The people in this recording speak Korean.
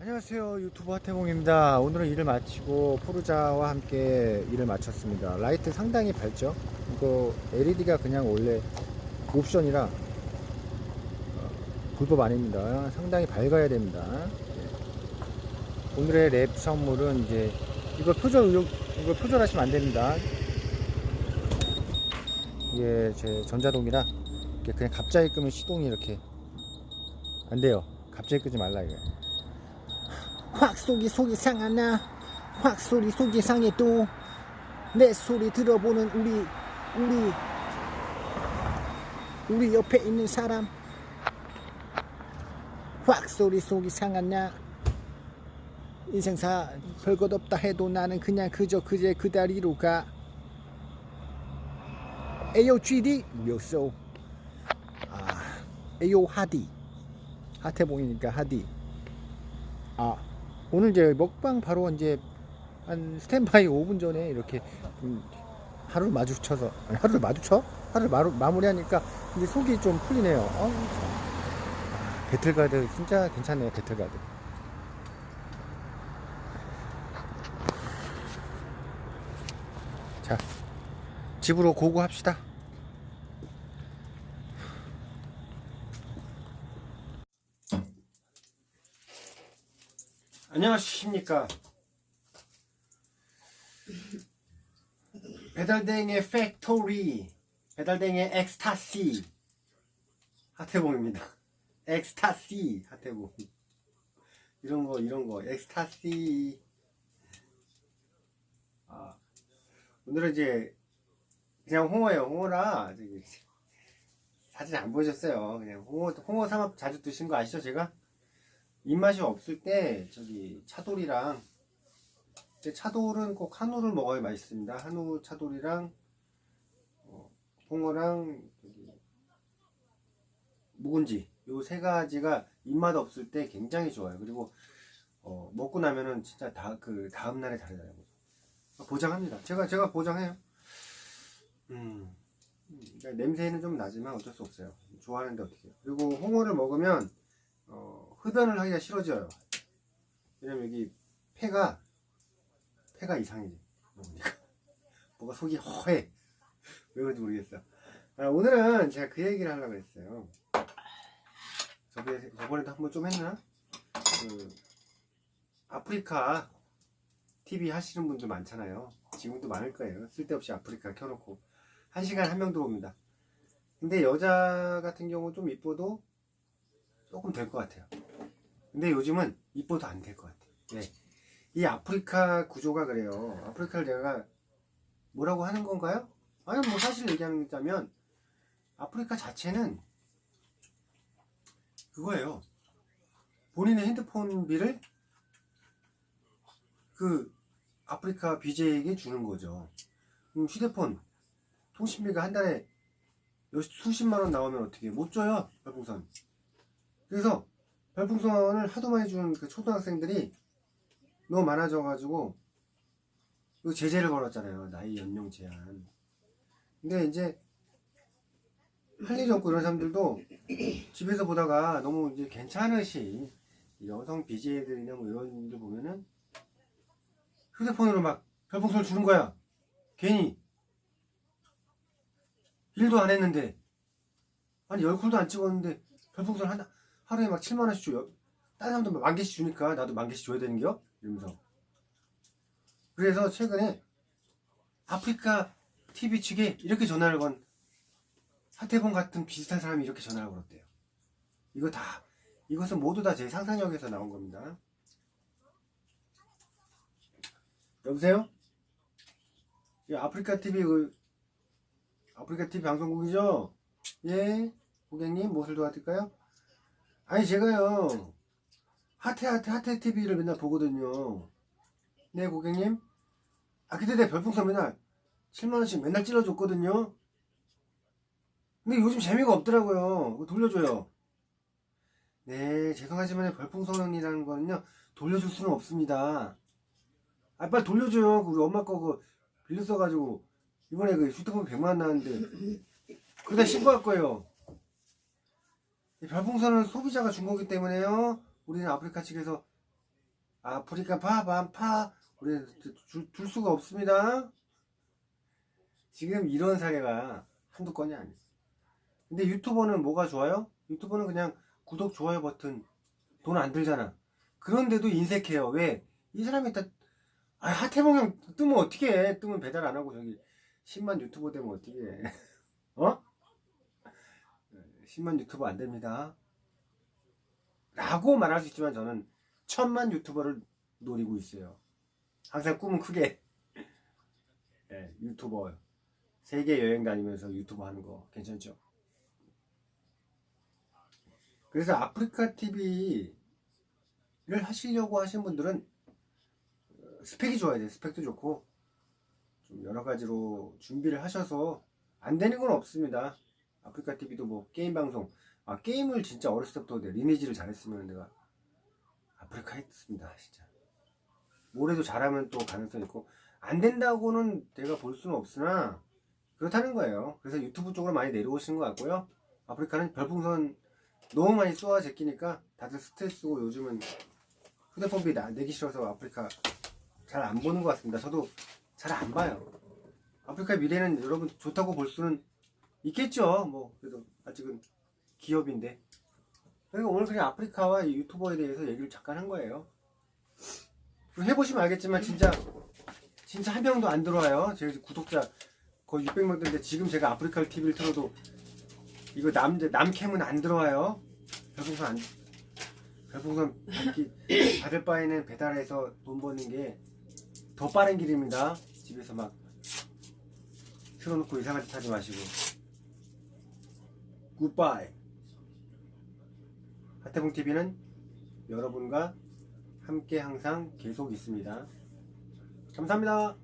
안녕하세요. 유튜버 하태봉입니다. 오늘은 일을 마치고 포르자와 함께 일을 마쳤습니다. 라이트 상당히 밝죠? 이거 LED가 그냥 원래 옵션이라 어, 불법 아닙니다. 상당히 밝아야 됩니다. 예. 오늘의 랩 선물은 이제 이거 표절 이거 표절하시면 안 됩니다. 이게 제 전자동이라 그냥 갑자기 끄면 시동이 이렇게 안 돼요. 갑자기 끄지 말라 이거 확 속이 속이 상하나? 확 소리 속이 상해도 내 소리 들어보는 우리 우리 우리 옆에 있는 사람 확 소리 속이 상하나? 인생사 별것 없다 해도 나는 그냥 그저 그제 그 다리로 가. 에요 GD 묘소. 아 에요 하디. 하태봉이니까 하디. 아 오늘 이제 먹방 바로 이제 한 스탠바이 5분 전에 이렇게 좀 하루를 마주쳐서 아니, 하루를 마주쳐? 하루를 마루, 마무리하니까 이제 속이 좀 풀리네요. 참. 아, 배틀가드 진짜 괜찮네요. 배틀가드. 자 집으로 고고합시다. 안녕하십니까. 배달댕의 팩토리, 배달댕의 엑스타시, 하태봉입니다. 엑스타시, 하태봉. 이런 거, 이런 거, 엑스타시. 아, 오늘은 이제, 그냥 홍어예요. 홍어라, 사진 안 보여줬어요. 그냥 홍어, 홍어 삼합 자주 드신 거 아시죠, 제가? 입맛이 없을 때 저기 차돌이랑 차돌은 꼭 한우를 먹어야 맛있습니다. 한우 차돌이랑 어, 홍어랑 저기 묵은지 요 세 가지가 입맛 없을 때 굉장히 좋아요. 그리고 어, 먹고 나면은 진짜 다 그 다음 날에 다르더라고요. 보장합니다. 제가 제가 보장해요. 음, 그러니까 냄새는 좀 나지만 어쩔 수 없어요. 좋아하는데 어떻게 해요. 그리고 홍어를 먹으면 어, 흡연을 하기가 싫어져요. 왜냐면 여기 폐가 폐가 이상해. 그러니까 뭐가 속이 허해. 왜 그런지 모르겠어. 아, 오늘은 제가 그 얘기를 하려고 했어요. 저번에, 저번에도 한번 좀 했나? 그 아프리카 TV 하시는 분들 많잖아요. 지금도 많을 거예요. 쓸데없이 아프리카 켜놓고 한 시간 한명 들어옵니다. 근데 여자 같은 경우 좀 이뻐도 조금 될 것 같아요. 근데 요즘은 이뻐도 안 될 것 같아요. 네. 이 아프리카 구조가 그래요. 아프리카를 내가 뭐라고 하는 건가요? 아니, 뭐 사실 얘기하자면 아프리카 자체는 그거예요. 본인의 핸드폰 비를 그 아프리카 BJ에게 주는 거죠. 휴대폰 통신비가 한 달에 몇- 수십만 원 나오면 어떻게 못 줘요 별풍선. 그래서 별풍선을 하도 많이 주는 그 초등학생들이 너무 많아져가지고 그 제재를 걸었잖아요 나이 연령 제한. 근데 이제 할 일이 없고 이런 사람들도 집에서 보다가 너무 이제 괜찮으신 여성 BJ들이나 뭐 이런 분들 보면은 휴대폰으로 막 별풍선을 주는 거야. 괜히 일도 안 했는데 아니 열쿨도 안 찍었는데 별풍선 하나 하루에 막 7만 원씩 줘요. 다른 사람도 만 개씩 주니까 나도 만 개씩 줘야 되는 겨? 이러면서. 그래서 최근에 아프리카 TV 측에 이렇게 전화를 건 하태봉 같은 비슷한 사람이 이렇게 전화를 걸었대요. 이거 다 이것은 모두 다 제 상상력에서 나온 겁니다. 여보세요? 이 아프리카 TV 그 아프리카 TV 방송국이죠? 예, 고객님 무엇을 도와드릴까요? 아니 제가요 하태 하태 하태 TV를 맨날 보거든요. 네 고객님. 아 근데 내 별풍선 맨날 7만 원씩 맨날 찔러줬거든요. 근데 요즘 재미가 없더라고요. 돌려줘요. 네 죄송하지만 별풍선이라는 거는요 돌려줄 수는 없습니다. 아 빨리 돌려줘요. 우리 엄마 거 그 빌려 써가지고 이번에 그 휴대폰 100만 원 나왔는데 그다 신고할 거예요. 이 별풍선은 소비자가 준 거기 때문에요. 우리는 아프리카 측에서 아프리카 파반파 우리 줄, 둘 수가 없습니다. 지금 이런 사례가 한두 건이 아니에요. 근데 유튜버는 뭐가 좋아요? 유튜버는 그냥 구독, 좋아요 버튼 돈 안 들잖아. 그런데도 인색해요. 왜? 이 사람이 다, 아, 하태봉 형 뜨면 어떻게 해? 뜨면 배달 안 하고 저기 10만 유튜버 되면 어떻게 해? 어? 10만 유튜버 안 됩니다. 라고 말할 수 있지만 저는 천만 유튜버를 노리고 있어요. 항상 꿈은 크게. 예, 유튜버. 세계 여행 다니면서 유튜버 하는 거 괜찮죠? 그래서 아프리카 TV를 하시려고 하신 분들은 어, 스펙이 좋아야 돼. 스펙도 좋고 좀 여러 가지로 준비를 하셔서 안 되는 건 없습니다. 아프리카 TV도 뭐 게임 방송. 아 게임을 진짜 어렸을 때부터 내 리니지를 잘했으면 내가 아프리카 했습니다 진짜. 올해도 잘하면 또 가능성 있고. 안 된다고는 내가 볼 수는 없으나 그렇다는 거예요. 그래서 유튜브 쪽으로 많이 내려오시는 것 같고요. 아프리카는 별풍선 너무 많이 쏘아 제끼니까 다들 스트레스고 요즘은 휴대폰비 나- 내기 싫어서 아프리카 잘 안 보는 것 같습니다. 저도 잘 안 봐요. 아프리카 미래는 여러분 좋다고 볼 수는 있겠죠 뭐 그래도 아직은 기업인데 그러니까 오늘 그냥 아프리카와 이 유튜버에 대해서 얘기를 잠깐 한 거예요. 해보시면 알겠지만 진짜 진짜 한 명도 안 들어와요. 제 구독자 거의 600명 되는데 지금 제가 아프리카 TV를 틀어도 이거 남 남캠은 안 들어와요. 별풍선 안 별풍선 받기 받을 바에는 배달해서 돈 버는 게 더 빠른 길입니다. 집에서 막 틀어놓고 이상한 짓 하지 마시고. 굿바이. 하태봉 TV는 여러분과 함께 항상 계속 있습니다. 감사합니다.